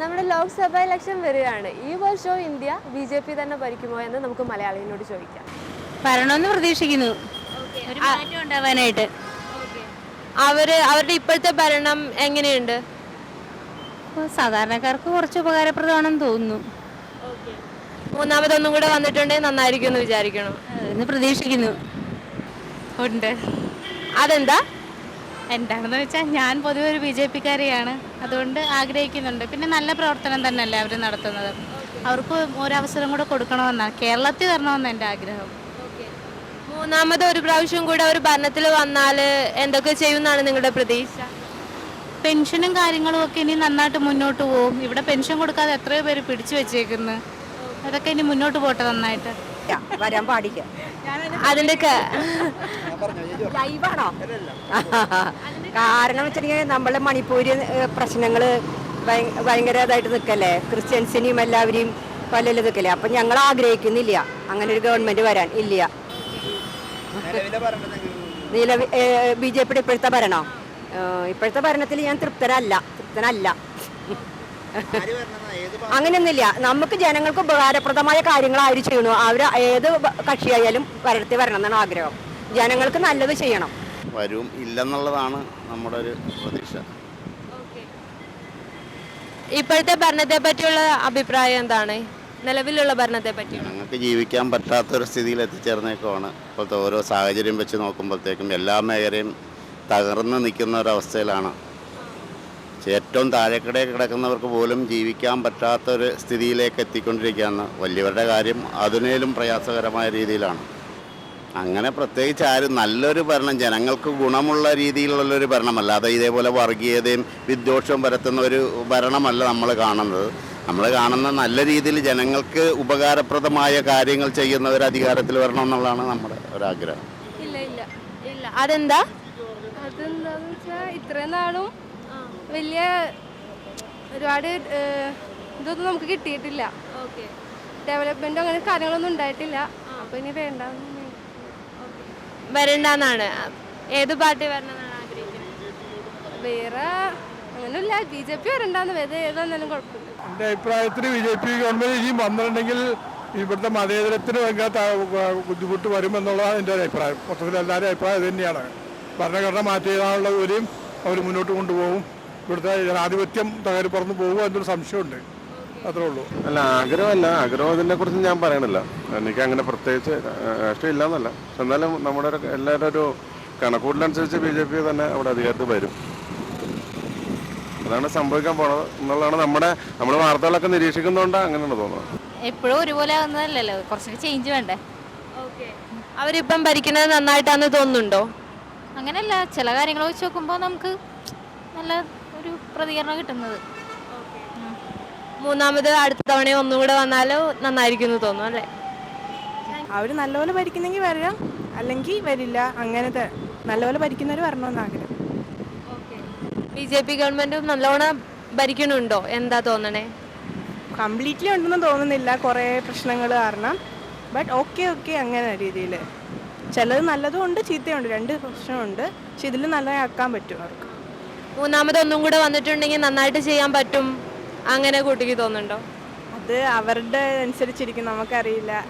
നമ്മുടെ ലോക്സഭാ ഇലക്ഷൻ വരികയാണ്. ഈ വർഷവും ഇന്ത്യ ബി ജെ പി തന്നെ ഭരിക്കുമോ എന്ന് നമുക്ക് മലയാളികളോട് ചോദിക്കാം. ഭരണമെന്ന് പ്രതീക്ഷിക്കുന്നു. മാറ്റം ഉണ്ടാവാനായിട്ട്. അവർ അവരുടെ ഇപ്പോഴത്തെ ഭരണം എങ്ങനെയുണ്ട്? സാധാരണക്കാർക്ക് കുറച്ച് ഉപകാരപ്രദമാണെന്ന് തോന്നുന്നു. മൂന്നാമതൊന്നും കൂടെ വന്നിട്ടുണ്ടെങ്കിൽ നന്നായിരിക്കും എന്ന് വിചാരിക്കണം? എന്ന് പ്രതീക്ഷിക്കുന്നു. ഉണ്ട്. അതെന്താ? എന്താണെന്ന് വെച്ചാൽ ഞാൻ പൊതുവെ ഒരു ബി ജെ പിക്കാരിയാണ്. അതുകൊണ്ട് ആഗ്രഹിക്കുന്നുണ്ട്. പിന്നെ നല്ല പ്രവർത്തനം തന്നെയല്ലേ അവർ നടത്തുന്നത്. അവർക്ക് ഒരവസരം കൂടെ കൊടുക്കണമെന്നാണ് കേരളത്തിൽ വരണമെന്ന് എന്റെ ആഗ്രഹം. മൂന്നാമത് ഒരു പ്രാവശ്യം കൂടെ അവർ ഭരണത്തിൽ വന്നാൽ എന്തൊക്കെ ചെയ്യുമെന്നാണ് നിങ്ങളുടെ പ്രതീക്ഷ? പെൻഷനും കാര്യങ്ങളും ഒക്കെ ഇനി നന്നായിട്ട് മുന്നോട്ട് പോകും ഇവിടെ പെൻഷൻ കൊടുക്കാതെ എത്രയോ പേര് പിടിച്ചു വെച്ചേക്കുന്നു. അതൊക്കെ ഇനി മുന്നോട്ട് പോട്ടെ നന്നായിട്ട്. വരാൻ പാടില്ല. അതിന്റെ ലൈവാണോ? കാരണം വെച്ചിട്ടുണ്ടെങ്കിൽ നമ്മളെ മണിപ്പൂര് പ്രശ്നങ്ങൾ ഭയങ്കര ഇതായിട്ട് നിൽക്കല്ലേ ക്രിസ്ത്യൻസിനെയും എല്ലാവരെയും പലരും നിൽക്കല്ലേ അപ്പം ഞങ്ങൾ ആഗ്രഹിക്കുന്നില്ല. അങ്ങനെ ഒരു ഗവൺമെന്റ് വരാൻ ഇല്ല. നിലവിൽ ബി ജെ പിയുടെ ഇപ്പോഴത്തെ ഭരണോ. ഇപ്പോഴത്തെ ഭരണത്തിൽ ഞാൻ തൃപ്തനല്ല തൃപ്തനല്ല. അങ്ങനെയൊന്നുമില്ല. നമുക്ക് ജനങ്ങൾക്ക് ഉപകാരപ്രദമായ കാര്യങ്ങൾ ആര് ചെയ്യണോ? അവർ ഏത് കക്ഷിയായാലും വരത്തി വരണം എന്നാണ് ആഗ്രഹം. ജനങ്ങൾക്ക് നല്ലത് ചെയ്യണം. വരും ഇല്ലെന്നുള്ളതാണ് നമ്മുടെ ഒരു പ്രതീക്ഷ ഇപ്പോഴത്തെ ഭരണത്തെ പറ്റിയുള്ള അഭിപ്രായം എന്താണ്? നിലവിലുള്ള ഭരണത്തെ പറ്റി ഞങ്ങൾക്ക് ജീവിക്കാൻ പറ്റാത്ത ഒരു സ്ഥിതിയിൽ എത്തിച്ചേർന്നേക്കുമാണ് ഇപ്പോഴത്തെ ഓരോ സാഹചര്യം വെച്ച് നോക്കുമ്പോഴത്തേക്കും എല്ലാ മേഖലയും തകർന്ന് നിൽക്കുന്ന ഒരവസ്ഥയിലാണ് ഏറ്റവും താഴെക്കിടയിൽ കിടക്കുന്നവർക്ക് പോലും ജീവിക്കാൻ പറ്റാത്തൊരു സ്ഥിതിയിലേക്ക് എത്തിക്കൊണ്ടിരിക്കുകയാണ്. വലിയവരുടെ കാര്യം അതിനേലും പ്രയാസകരമായ രീതിയിലാണ്. അങ്ങനെ പ്രത്യേകിച്ച് ആരും നല്ലൊരു ഭരണം ജനങ്ങൾക്ക് ഗുണമുള്ള രീതിയിലുള്ളൊരു ഭരണമല്ല അത് ഇതേപോലെ വർഗീയതയും വിദ്വേഷവും പരത്തുന്ന ഒരു ഭരണമല്ല നമ്മൾ കാണുന്നത്. നമ്മൾ കാണുന്ന നല്ല രീതിയിൽ ജനങ്ങൾക്ക് ഉപകാരപ്രദമായ കാര്യങ്ങൾ ചെയ്യുന്ന ഒരു അധികാരത്തിൽ വരണം എന്നുള്ളതാണ് നമ്മുടെ ഒരാഗ്രഹം ഇല്ല ഇല്ല ഇല്ല. അതെന്താ? അതെന്താന്ന് വെച്ചാൽ ഇത്രയും നാളും വലിയ ഒരുപാട് ഇതൊന്നും നമുക്ക് കിട്ടിയിട്ടില്ല. ഡെവലപ്മെന്റോ അങ്ങനെ കാര്യങ്ങളൊന്നും ഉണ്ടായിട്ടില്ല. അപ്പൊ ഇനി വേണ്ട വരണ്ടെന്നാണ്. ഏത് പാർട്ടി വരണമെന്നാണ് ആഗ്രഹിക്കുന്നത്? വേറെ അങ്ങനെയില്ല ബി ജെ പി വരണ്ടാന്ന് വേറെ ഏതാന്നാലും കുഴപ്പമില്ല. എന്റെ അഭിപ്രായത്തിൽ ബി ജെ പി ഗവൺമെന്റ് ഇനിയും വന്നിട്ടുണ്ടെങ്കിൽ ഇവിടുത്തെ മതേതരത്തിന് ഭയങ്കര ബുദ്ധിമുട്ട് വരുമെന്നുള്ളതാണ് എന്റെ ഒരു അഭിപ്രായം. മൊത്തത്തിൽ എല്ലാവരും അഭിപ്രായം ഇത് തന്നെയാണ്. ഭരണഘടന മാറ്റിയതാണുള്ള ഒരു ജോലിയും അവർ മുന്നോട്ട് കൊണ്ടുപോകും. ഇവിടുത്തെ ജനാധിപത്യം തകരപ്പറന്ന് പോകുക എന്നൊരു സംശയമുണ്ട്. അത്രേ ഉള്ളൂ. അല്ല ആഗ്രഹമല്ല. ആഗ്രഹത്തിനെ കുറിച്ച് ഞാൻ പറയണില്ല. എനിക്ക് അങ്ങനെ പ്രത്യേകിച്ച് ഇഷ്ടമില്ല എന്നല്ല പക്ഷെ എന്നാലും നമ്മുടെ ഒരു എല്ലാവരുടെ ഒരു കണക്കൂട്ടിനനുസരിച്ച് ബി ജെ പി തന്നെ അവിടെ അധികാരത്തിൽ വരും. അതാണ് സംഭവിക്കാൻ പോണത് എന്നുള്ളതാണ് നമ്മുടെ നമ്മൾ വാർത്തകളൊക്കെ നിരീക്ഷിക്കുന്നതുകൊണ്ട് അങ്ങനെയാണ് തോന്നുന്നത്. എപ്പോഴും ഒരുപോലെ ആവുന്നതല്ലല്ലോ. കുറച്ചൊരു ചേഞ്ച് വേണ്ടേ? അവരിപ്പം ഭരിക്കുന്നത് നന്നായിട്ടാന്ന് തോന്നുന്നുണ്ടോ? അങ്ങനെയല്ല. ചില കാര്യങ്ങൾ വെച്ച് നോക്കുമ്പോൾ നമുക്ക് നല്ല ഒരു പ്രതികരണം കിട്ടുന്നത്. മൂന്നാമത് അടുത്ത തവണ ഒന്നും കൂടെ വന്നാലോ നന്നായിരിക്കും എന്ന് തോന്നുന്നു അല്ലേ? അവർ നല്ലപോലെ ഭരിക്കുന്നെങ്കിൽ വരാം. അല്ലെങ്കിൽ വരില്ല. അങ്ങനത്തെ നല്ലപോലെ ഭരിക്കുന്നവർ വരണമെന്ന് ആഗ്രഹം. ബി ജെ പി ഗവൺമെന്റ് നല്ലോണം ഭരിക്കണുണ്ടോ എന്താ തോന്നണേ? കംപ്ലീറ്റ്ലി ഉണ്ടെന്ന് തോന്നുന്നില്ല. കുറേ പ്രശ്നങ്ങൾ കാരണം. ബട്ട് ഓക്കെ ഓക്കെ അങ്ങനെ രീതിയിൽ ചിലത് നല്ലതും ഉണ്ട് ചീത്തയുണ്ട് രണ്ട് പ്രശ്നമുണ്ട് പക്ഷെ ഇതിൽ നല്ലതാക്കാൻ പറ്റും അവർക്ക്. മൂന്നാമത് ഒന്നും കൂടെ വന്നിട്ടുണ്ടെങ്കിൽ നന്നായിട്ട് ചെയ്യാൻ പറ്റും. അങ്ങനെ കൂട്ടിക്ക് തോന്നുന്നുണ്ടോ? അത് അവരുടെ അനുസരിച്ചിരിക്കും. നമുക്കറിയില്ല.